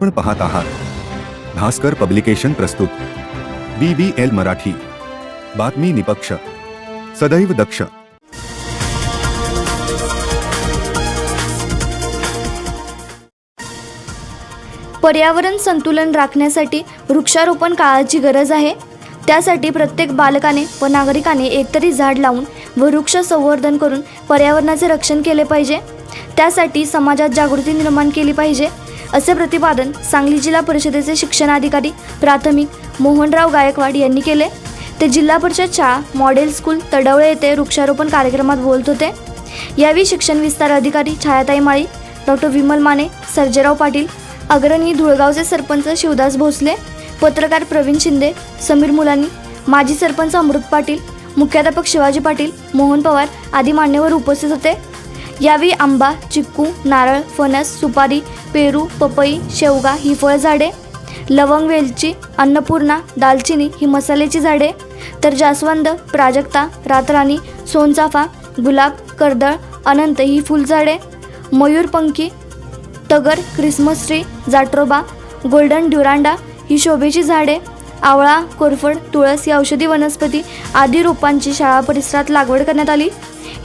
आपण पाहत आहात. भास्कर पब्लिकेशन प्रस्तुत. B B L Marathi. बातमी निपक्ष. सदैव दक्ष. पर्यावरण संतुलन राखण्यासाठी वृक्षारोपण काळाची गरज आहे. त्यासाठी प्रत्येक बालकाने व नागरिकाने एकतरी झाड लावून व वृक्ष संवर्धन करून पर्यावरणाचे रक्षण केले पाहिजे. त्यासाठी समाजात जागृती निर्माण केली पाहिजे. असे प्रतिपादन सांगली जिल्हा परिषदेचे शिक्षणाधिकारी प्राथमिक मोहनराव गायकवाड यांनी केले. ते जिल्हा परिषद शाळा मॉडेल स्कूल तडवळे येथे वृक्षारोपण कार्यक्रमात बोलत होते. यावेळी शिक्षण विस्तार अधिकारी छायाताई माळी डॉक्टर विमल माने सर्जेराव पाटील अग्रणी धुळगावचे सरपंच शिवदास भोसले पत्रकार प्रवीण शिंदे समीर मुलानी माजी सरपंच अमृत पाटील मुख्याध्यापक शिवाजी पाटील मोहन पवार आदी मान्यवर उपस्थित होते. यावेळी आंबा चिक्कू नारळ फणस सुपारी पेरू पपई शेवगा ही फळझाडे लवंग वेलची अन्नपूर्णा दालचिनी ही मसाल्याची झाडे तर जास्वंद प्राजक्ता रातराणी सोनचाफा गुलाब कर्दळ अनंत ही फुलझाडे मयूरपंखी तगर christmas tree jatropha golden duranta ही शोभेची झाडे आवळा कोरफड तुळस या औषधी वनस्पती आदी रोपांची शाळा परिसरात लागवड करण्यात आली.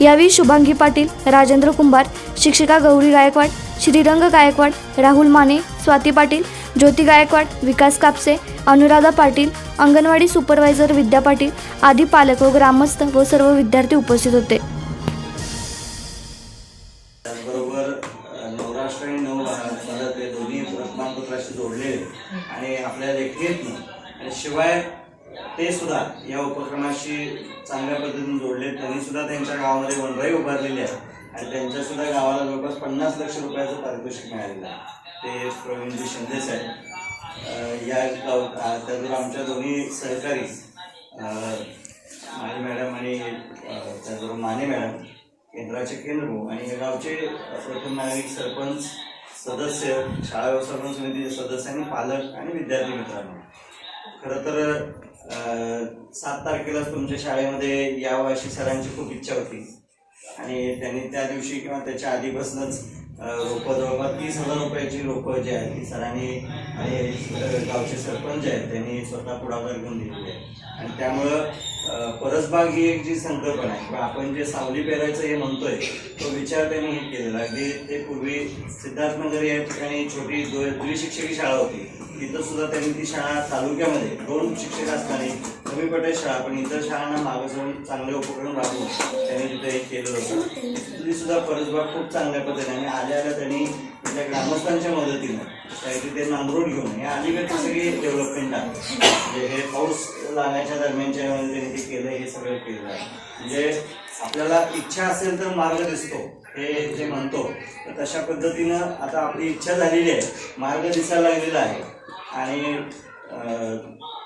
यावेळी शुभांगी पाटील राजेंद्र कुंभार शिक्षिका गौरी गायकवाड श्रीरंग गायकवाड राहुल माने स्वाती पाटील ज्योती गायकवाड विकास कापसे अनुराधा पाटील अंगणवाडी सुपरवायझर विद्या पाटील आदी पालक व ग्रामस्थ व सर्व विद्यार्थी उपस्थित होते. चांगल्या पद्धतीने जोडले त्यांनी सुद्धा त्यांच्या गावामध्ये वनराई उभारलेली आहे. आणि त्यांच्या सुद्धा गावाला जवळपास पन्नास लक्ष रुपयाचं पारितोषिक मिळालेलं आहे. ते प्रवीणजी शिंदे साहेब या गाव आमच्या दोन्ही सहकारी अ, मॅडम आणि त्याचबरोबर माने मॅडम केंद्राचे केंद्र आणि या गावचे प्रथम नागरिक सरपंच सदस्य शाळा व्यवस्थापन समितीचे सदस्य आणि पालक आणि विद्यार्थी मित्रांनो. खरं तर सात तारखेलाच तुमच्या शाळेमध्ये यावं अशी सरांची खूप इच्छा होती. आणि त्यांनी त्या दिवशी किंवा त्याच्या आधीपासूनच रोपं जवळपास तीस हजार रुपयाची रोपं जी आहेत ती सरांनी आणि गावचे सरपंच आहेत त्यांनी स्वतः पुढाकार घेऊन दिलेली आहे आणि त्यामुळं परसबाग ही एक जी संकल्पना आहे किंवा आपण जे सावली पेरायचं हे म्हणतोय तो विचार त्यांनी हे केलेला अगदी ते पूर्वी सिद्धार्थनगर या ठिकाणी छोटी द्व- द्विशिक्षकी शाळा होती. तिथं सुद्धा त्यांनी ती शाळा तालुक्यामध्ये दोन शिक्षक असताना कमी पटाय शाळा पण इतर शाळांना मागे जाऊन चांगले उपक्रम राबवून त्यांनी तिथे हे केलं होतं. तिथली सुद्धा परसबाग खूप चांगल्या पद्धतीने आणि आल्या आल्या त्यांनी त्या ग्रामस्थांच्या मदतीनं काही तिथे नांदरोड घेऊन हे अलीकडची सगळी डेव्हलपमेंट आहे. म्हणजे हे पाऊस लागण्याच्या दरम्यानच्या त्यांनी ते केलं हे सगळं केलं आहे. म्हणजे आपल्याला इच्छा असेल तर मार्ग दिसतो हे जे म्हणतो तर तशा पद्धतीनं आता आपली इच्छा झालेली आहे. मार्ग दिसायला लागलेला आहे. आणि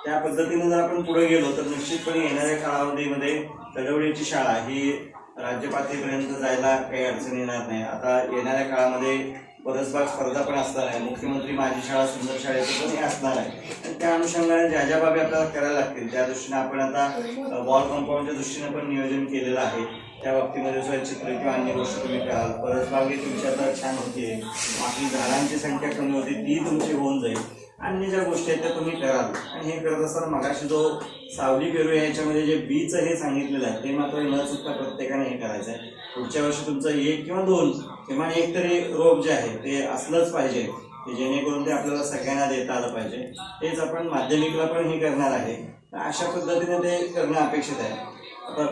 त्या पद्धतीने जर आपण पुढे गेलो तर निश्चितपणे येणाऱ्या कालावधीमध्ये तडवडीची शाळा ही राज्य पातळीपर्यंत जायला काही अडचण येणार नाही. आता येणाऱ्या काळामध्ये परसबाग स्पर्धा पण असणार आहे. मुख्यमंत्री माझी शाळा सुंदर शाळेचं पण हे असणार आहे. आणि त्या अनुषंगाने ज्या ज्या बाबी आपल्याला करायला लागतील त्या दृष्टीने आपण आता वॉल कंपाऊंडच्या दृष्टीने पण नियोजन केलेलं आहे. त्या बाबतीमध्ये सुद्धा चित्र किंवा अन्य गोष्टी तुम्ही कराल. परसबाग ही तुमची आता छान होते आपली झाडांची संख्या कमी होती ती तुमची होऊन जाईल. अन्य ज्या गोष्टी आहेत त्या तुम्ही कराल आणि हे करत असताना मगाशी जो सावली पेरू याच्यामध्ये जे बीच हे सांगितलेलं आहे ते मात्र न चुकता प्रत्येकाने हे करायचं आहे. पुढच्या वर्षी तुमचं एक किंवा दोन किंवा एक तरी रोप जे आहे ते असलंच पाहिजे. की जेणेकरून ते आपल्याला सगळ्यांना देता आलं पाहिजे. तेच आपण माध्यमिकला पण हे करणार आहे. तर अशा पद्धतीने ते करणं अपेक्षित आहे. आता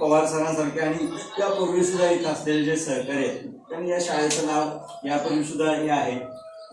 पवार सरांसारखे आणि त्यापूर्वी सुद्धा इथं असलेले जे सहकारी आहेत त्यांनी या शाळेचं नाव यापूर्वी सुद्धा हे आहे.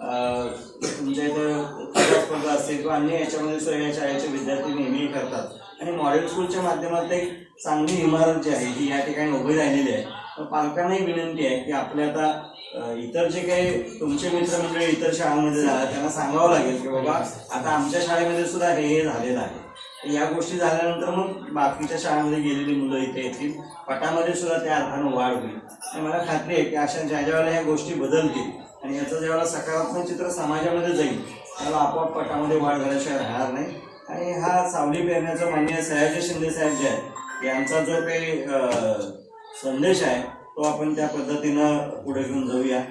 तुमच्या म्हणजे इथं क्रीडा स्पर्धा असतील किंवा अन्य याच्यामध्ये सुद्धा या शाळेचे विद्यार्थी नेहमी करतात. आणि मॉडेल स्कूलच्या माध्यमात एक चांगली इमारत जी आहे ही या ठिकाणी उभी राहिलेली आहे. तर पालकांनाही विनंती आहे की आपल्या आता इतर जे काही तुमचे मित्रमंडळी इतर शाळांमध्ये झाला त्यांना सांगावं लागेल की बाबा आता आमच्या शाळेमध्ये सुद्धा हे हे झालेलं आहे. या गोष्टी झाल्यानंतर मग बाकीच्या शाळांमध्ये गेलेली मुलं इथे येतील पटामध्ये सुद्धा त्या अर्थानं वाढ होईल. आणि मला खात्री आहे की अशा ज्या ज्या वेळेला ह्या गोष्टी बदलतील आणि याचं ज्यावेळेला सकारात्मक चित्र समाजामध्ये जाईल त्याला आपोआप पटामध्ये वाढ झाल्याशिवाय राहणार नाही. आणि हा सावली पेरण्याचा मान्य सयाजी शिंदे साहेब जे आहे यांचा जो काही संदेश आहे तो आपण त्या पद्धतीनं पुढे घेऊन जाऊया.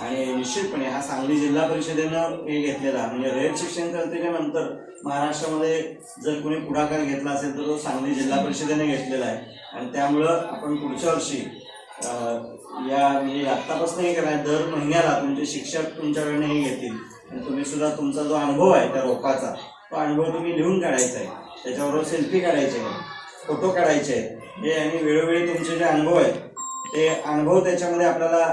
आणि निश्चितपणे हा सांगली जिल्हा परिषदेनं हे घेतलेला म्हणजे रयत शिक्षण संस्थेच्या नंतर महाराष्ट्रामध्ये जर कोणी पुढाकार घेतला असेल तर तो सांगली जिल्हा परिषदेने घेतलेला आहे. आणि त्यामुळं आपण पुढच्या वर्षी या म्हणजे आत्तापासून हे करायचं दर महिन्याला तुमचे शिक्षक तुमच्याकडनं हे घेतील. आणि तुम्ही सुद्धा तुमचा जो अनुभव आहे त्या रोपाचा तो अनुभव तुम्ही लिहून काढायचा आहे. त्याच्याबरोबर सेल्फी काढायचे आहे फोटो काढायचे आहेत हे आणि वेळोवेळी तुमचे जे अनुभव आहेत ते अनुभव त्याच्यामध्ये आपल्याला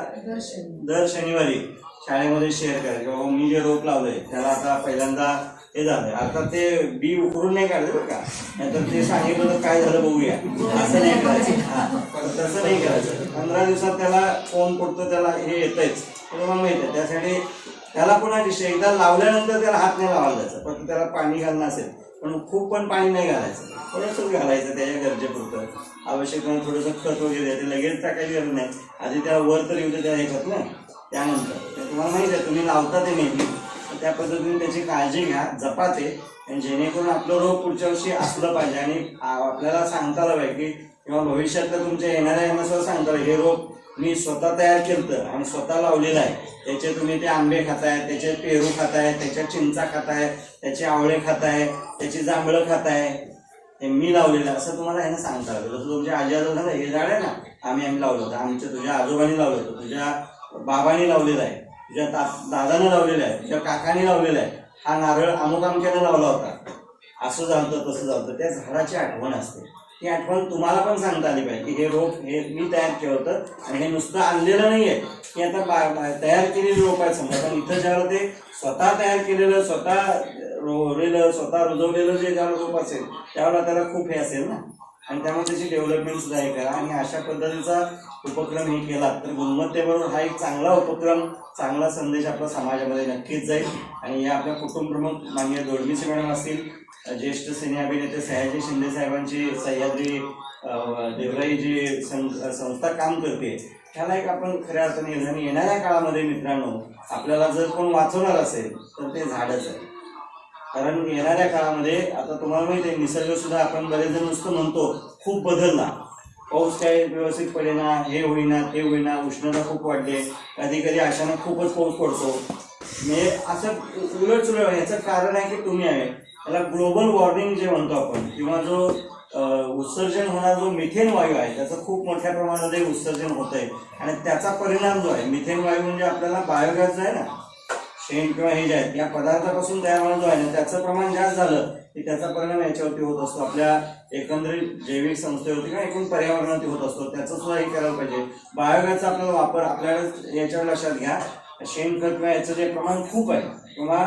दर शनिवारी. शाळेमध्ये शेअर करायचे बाबा मी जे रोप लावलंय त्याला आता पहिल्यांदा हे झालंय आता ते बी उकरून नाही काढलं बरं का. नाहीतर ते सांगितलं तर काय झालं बघूया. असं नाही करायचं. हा. तसं नाही करायचं. पंधरा दिवसात त्याला फोन पडतो त्याला हे येतंच तुम्हाला माहीत आहे. त्यासाठी त्याला पुन्हा विषय. एकदा लावल्यानंतर त्याला हात नाही लावायला जायचं पण त्याला पाणी घालणं असेल. पण खूप पण पाणी नाही घालायचं. थोडंसं घालायचं त्याच्या गरजेपुरतं. आवश्यक थोडंसं खत वगैरे ते लगेच टाकायची गरज नाही. आधी त्या वर तर येऊ त्या ह्याच्यात ना त्यानंतर. तुम्हाला माहिती आहे. तुम्ही लावता ते नेहमी. त्या पद्धतीने त्याची काळजी घ्या जपा ते आणि जेणेकरून आपलं रोग पुढच्या वर्षी असलं पाहिजे. आणि आपल्याला सांगता आलं पाहिजे की किंवा भविष्यातलं तुमच्या येणाऱ्या यांना सुद्धा सांगता हे रोग मी स्वतः तयार केलं आणि स्वतः लावलेलं आहे. त्याचे तुम्ही ते आंबे खाताय त्याचे पेरू खाताय त्याच्या चिंचा खाताय त्याचे आवळे खाताय त्याची जांभळं खाताय हे मी लावलेलं आहे. असं तुम्हाला ह्यानं सांगता आलं जसं तुमच्या आजी आजोबा हे झाड आहे ना आम्ही आम्ही लावलं होतं. आमच्या तुझ्या आजोबांनी लावलं होतं. तुझ्या बाबांनी लावलेलं आहे. ज्या दा दादानं लावलेलं आहे ज्या काकाने लावलेला आहे हा नारळ अमुक अमक्यानं लावला होता. असं झालं तसं झालं त्या झाडाची आठवण असते. ती आठवण तुम्हाला पण सांगता आली पाहिजे की हे रोप हे मी तयार केलं होतं आणि हे नुसतं आणलेलं नाही आहे की आता बा- तयार केलेली रोप आहे समजा. पण इथं ज्यावेळेला ते स्वतः तयार केलेलं स्वतः रोवलेलं स्वतः रुजवलेलं जे ज्यावेळेला रोप असेल त्यावेळेला त्याला खूप हे असेल ना? आणि त्यामुळे त्याची डेव्हलपमेंट सुद्धा हे करा आणि अशा पद्धतीचा उपक्रम हे केला तर गुणवत्तेबरोबर हा एक चांगला उपक्रम चांगला संदेश आपल्या समाजामध्ये नक्कीच जाईल. आणि या आपल्या कुटुंबप्रमुख मान्य माननीय मॅडम असतील ज्येष्ठ सिने अभिनेते सयाजी शिंदे साहेबांची सह्याद्री देवराई जी सं- संस्था काम करते ह्याला एक आपण खऱ्या अर्थाने येणाऱ्या काळामध्ये मित्रांनो आपल्याला जर कोण वाचवणार असेल तर ते झाडच आहे. कारण येणाऱ्या काळामध्ये आता तुम्हाला माहिती आहे निसर्ग सुद्धा आपण बरेच जण नुसतं म्हणतो खूप बदलला पाऊस काय व्यवस्थित पडेना हे होईना ते होईना उष्णता खूप वाढली. कधी कधी अचानक खूपच पाऊस पडतो. म्हणजे असं उलट सुलट याचं कारण आहे की तुम्ही आहे. त्याला ग्लोबल वॉर्मिंग जे म्हणतो आपण किंवा जो उत्सर्जन होणारा जो मिथेन वायू आहे त्याचं खूप मोठ्या प्रमाणामध्ये उत्सर्जन होत आहे आणि त्याचा परिणाम जो आहे मिथेन वायू म्हणजे आपल्याला बायोगॅस जो आहे ना शेण किंवा हे जे आहेत या पदार्थापासून तयार होणं जो आहे ना त्याचं प्रमाण जास्त झालं की त्याचा परिणाम याच्यावरती होत असतो. आपल्या एकंदरीत जैविक संस्थेवरती किंवा एकूण पर्यावरणावरती होत असतो. त्याचं सुद्धा हे करायला पाहिजे. बायोगॅसचा आपल्याला वापर आपल्याला याच्यावर लक्षात घ्या. शेणखत किंवा याचं जे प्रमाण खूप आहे किंवा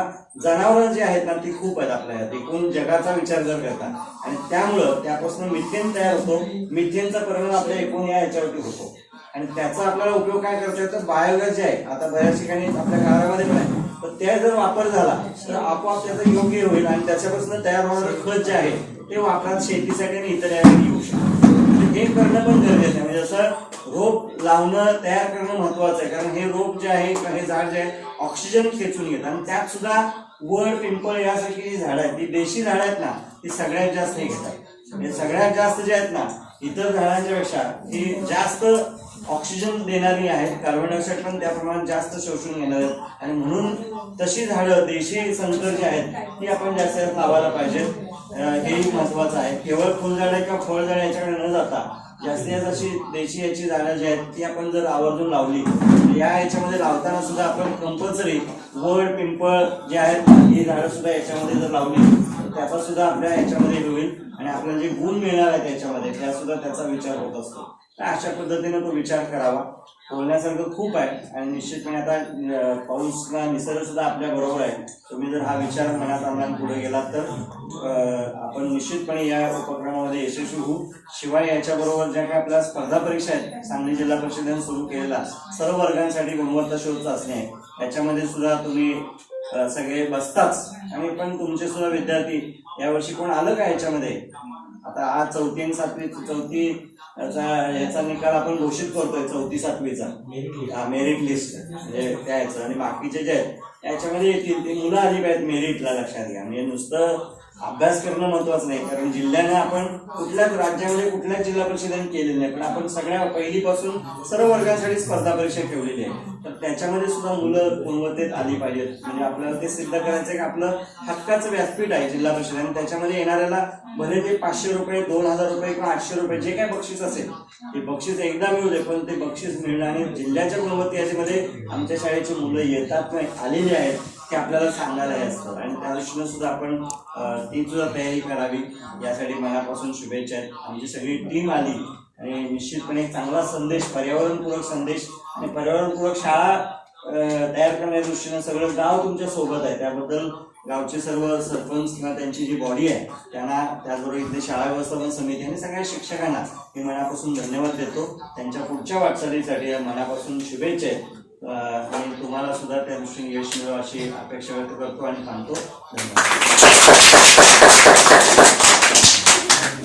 जनावरं जी आहेत ना ती खूप आहेत आपल्या यात. एकूण जगाचा विचार जर करता आणि त्यामुळं त्यापासून मिथेन तयार होतो. मिथेनचा परिणाम आपल्या एकूण या याच्यावरती होतो. आणि त्याचा आपल्याला उपयोग काय करता येतो बायोगॅस जे आहे आता बऱ्याच ठिकाणी आपल्या घरामध्ये पण आहे. पण त्या जर वापर झाला तर आपोआप त्याचा योग्य होईल आणि त्याच्यापासून तयार होणारं खत जे आहे ते वापरात शेतीसाठी आणि इतर यासाठी येऊ शकतं. म्हणजे हे करणं पण गरजेचं आहे. म्हणजे जसं रोप लावणं तयार करणं महत्वाचं आहे. कारण हे रोप जे आहे हे झाड जे आहे ऑक्सिजन खेचून घेतं. आणि त्यात सुद्धा वड पिंपळ यासारखी जी झाडं आहेत ती देशी झाडं आहेत ना ती सगळ्यात जास्त हे घेतात. म्हणजे सगळ्यात जास्त जे आहेत ना इतर झाडांच्या पेक्षा ही जास्त ऑक्सिजन देणारी आहेत कार्बन डायऑक्साईड पण त्या प्रमाणात जास्त शोषून घेणार आहेत. आणि म्हणून तशी झाडं देशी संकर जी आहेत ती आपण जास्त लावायला पाहिजेत. हेही महत्वाचं आहे. केवळ फुलझाडं किंवा फळझाडं याच्याकडे न जाता जास्तीत जास्त अशी देशी याची झाडं जी आहेत ती आपण जर आवर्जून लावली या याच्यामध्ये लावताना सुद्धा आपण कंपल्सरी वड पिंपळ जे आहेत ही झाडं सुद्धा याच्यामध्ये जर लावली त्याचा सुद्धा आपल्या याच्यामध्ये होईल. आणि आपल्याला जे गुण मिळणार आहे त्याच्यामध्ये त्या सुद्धा त्याचा विचार होत असतो. तर अशा पद्धतीने तो विचार करावा. बोलण्यासारखं खूप आहे आणि निश्चितपणे आता पाऊस किंवा निसर्ग सुद्धा आपल्या बरोबर आहे. तुम्ही जर हा विचार मनात आणला पुढे गेलात तर आपण निश्चितपणे या उपक्रमामध्ये यशस्वी होऊ. शिवाय याच्याबरोबर ज्या काही आपल्या स्पर्धा परीक्षा आहेत सांगली जिल्हा परिषदेने सुरू केलेला सर्व वर्गांसाठी गुणवत्ता शोध चाचणी आहे याच्यामध्ये सुद्धा तुम्ही सगळे बसताच. आणि पण तुमचे सुद्धा विद्यार्थी यावर्षी कोण आलं का याच्यामध्ये? आता आज चौथी आणि सातवी चौथी याचा याचा निकाल आपण घोषित करतोय चौथी सातवीचा. हा मेरिट लिस्ट म्हणजे त्याचं. आणि बाकीचे जे आहेत याच्यामध्ये येतील ती मुलं आली पाहिजेत मेरिटला लक्षात घ्या. म्हणजे नुसतं अभ्यास करणं महत्वाचं नाही कारण जिल्ह्याने आपण कुठल्याच राज्यामध्ये कुठल्याच जिल्हा परिषदेने केलेलं नाही पण आपण सगळ्या पहिलीपासून सर्व वर्गांसाठी स्पर्धा परीक्षा ठेवलेली आहे. तर त्याच्यामध्ये सुद्धा मुलं गुणवत्तेत आली पाहिजेत. म्हणजे आपल्याला ते सिद्ध करायचं की आपलं हक्काचं व्यासपीठ आहे जिल्हा परिषद आणि त्याच्यामध्ये येणाऱ्याला भले ते पाचशे रुपये दोन हजार रुपये किंवा आठशे रुपये जे काय बक्षीस असेल ते बक्षीस एकदा मिळू दे पण ते बक्षीस मिळणं आणि जिल्ह्याच्या गुणवत्ते याच्यामध्ये आमच्या शाळेची मुलं येतात नाही आलेली आहेत. ते आपल्याला सांगायला असतात असतं. आणि त्या दृष्टीनं सुद्धा आपण ती सुद्धा तयारी करावी. यासाठी मनापासून शुभेच्छा आहेत. आमची सगळी टीम आली. आणि निश्चितपणे एक चांगला संदेश पर्यावरणपूरक संदेश आणि पर्यावरणपूरक शाळा तयार करण्याच्या दृष्टीनं सगळं गाव तुमच्यासोबत आहे. त्याबद्दल गावचे सर्व सरपंच किंवा त्यांची जी बॉडी आहे त्यांना त्याचबरोबर इथले शाळा व्यवस्थापन समिती आणि सगळ्या शिक्षकांना मी मनापासून धन्यवाद देतो. त्यांच्या पुढच्या वाटचालीसाठी मनापासून शुभेच्छा आहेत. आणि तुम्हाला सुद्धा त्या दृष्टीने यश मिळो अशी अपेक्षा व्यक्त करतो आणि थांबतो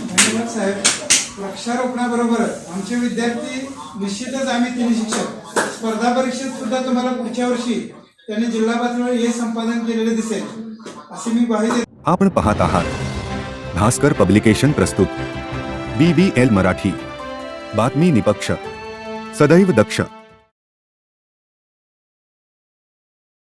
धन्यवाद साहेब. वृक्षारोपणाबरोबर आमचे विद्यार्थी निश्चितच आम्ही तिन्ही शिक्षक. स्पर्धा परीक्षेत सुद्धा तुम्हाला पुढच्या वर्षी त्यांनी जिल्हा पातळीवर हे संपादन केलेले दिसेल. असे मी देतो आपण पाहत आहात. भास्कर पब्लिकेशन प्रस्तुत. B B L Marathi. बातमी निपक्ष. सदैव दक्ष.